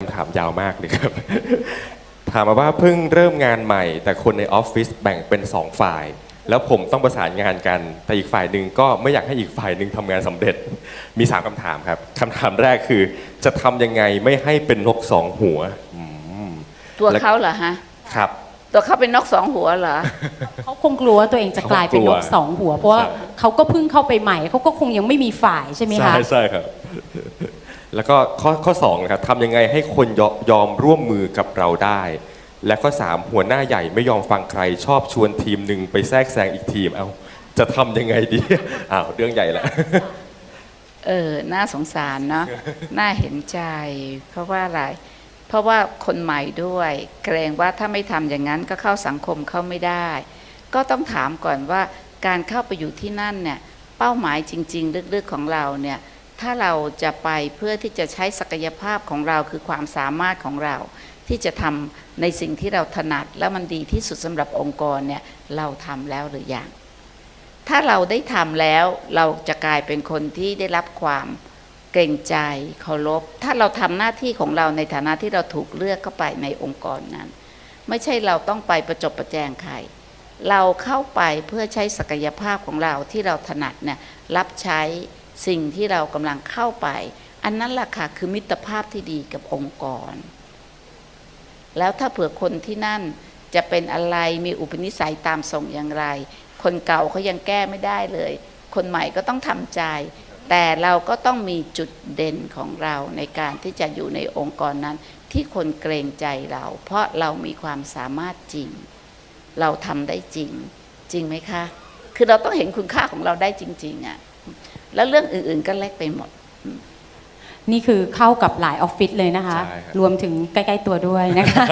คำถามยาวมากเลยครับ ถามมาว่าเพิ่งเริ่มงานใหม่ แต่คนในออฟฟิศแบ่งเป็นสองฝ่าย แล้วผมต้องประสานงานกัน แต่อีกฝ่ายหนึ่งก็ไม่อยากให้อีกฝ่ายหนึ่งทำงานสำเร็จ มีสามคำถามครับคำถามแรกคือ จะทำยังไงไม่ให้เป็นนกสองหัวอืมตัวแล้วเขาเหรอฮะ ครับ ตัวเขาเป็นนกสองหัวเหรอ เขาคงกลัวว่าตัวเองจะกลายเป็นนกสองหัว เพราะว่าใช่เขาก็เพิ่งเข้าไปใหม่ เขาก็คงยังไม่มีฝ่ายใช่ไหมใช่คะ ใช่ครับ แล้วก็ข้อข้อสองนะครับทำยังไงให้คนยอยอมร่วมมือกับเราได้ และข้อสามหัวหน้าใหญ่ไม่ยอมฟังใคร ชอบชวนทีมหนึ่งไปแทรกแซงอีกทีมเอาจะทำยังไงดีอ้าวเรื่องใหญ่ละเออน่าสงสารเนาะน่าเห็นใจ เพราะว่าอะไร เพราะว่าคนใหม่ด้วย เกรงว่าถ้าไม่ทำอย่างนั้นก็เข้าสังคมเข้าไม่ได้ ก็ต้องถามก่อนว่าการเข้าไปอยู่ที่นั่นเนี่ยเป้าหมายจริง ๆ ลึกๆของเราเนี่ย ถ้าเราจะไปเพื่อที่จะใช้ศักยภาพของเราคือความสามารถของเรา ที่จะทำในสิ่งที่เราถนัดและมันดีที่สุดสำหรับองค์กรเนี่ยเราทำแล้วหรือยังถ้าเราได้ทำแล้วเราจะกลายเป็นคนที่ได้รับความเกรงใจเคารพถ้าเราทำหน้าที่ของเราในฐานะที่เราถูกเลือกเข้าไปในองค์กรนั้น ไม่ใช่เราต้องไปประจบประแจงใครเราเข้าไปเพื่อใช้ศักยภาพของเราที่เราถนัดเนี่ยรับใช้ สิ่งที่เรากำลังเข้าไป อันนั้นแหละค่ะคือมิตรภาพที่ดีกับองค์กร แล้วถ้าเผื่อคนที่นั่นจะเป็นอะไรมีอุปนิสัยตามส่งอย่างไร คนเก่าเขายังแก้ไม่ได้เลย คนใหม่ก็ต้องทำใจ แต่เราก็ต้องมีจุดเด่นของเราในการที่จะอยู่ในองค์กรนั้น ที่คนเกรงใจเรา เพราะเรามีความสามารถจริง เราทำได้จริง จริงไหมคะ คือเราต้องเห็นคุณค่าของเราได้จริง ๆอะ่ะ แล้วเรื่องอื่นๆก็เล็กไปหมด นี่คือเข้ากับหลายออฟฟิศเลยนะคะ ใช่ครับ รวมถึงใกล้ ๆ ตัวด้วยนะคะ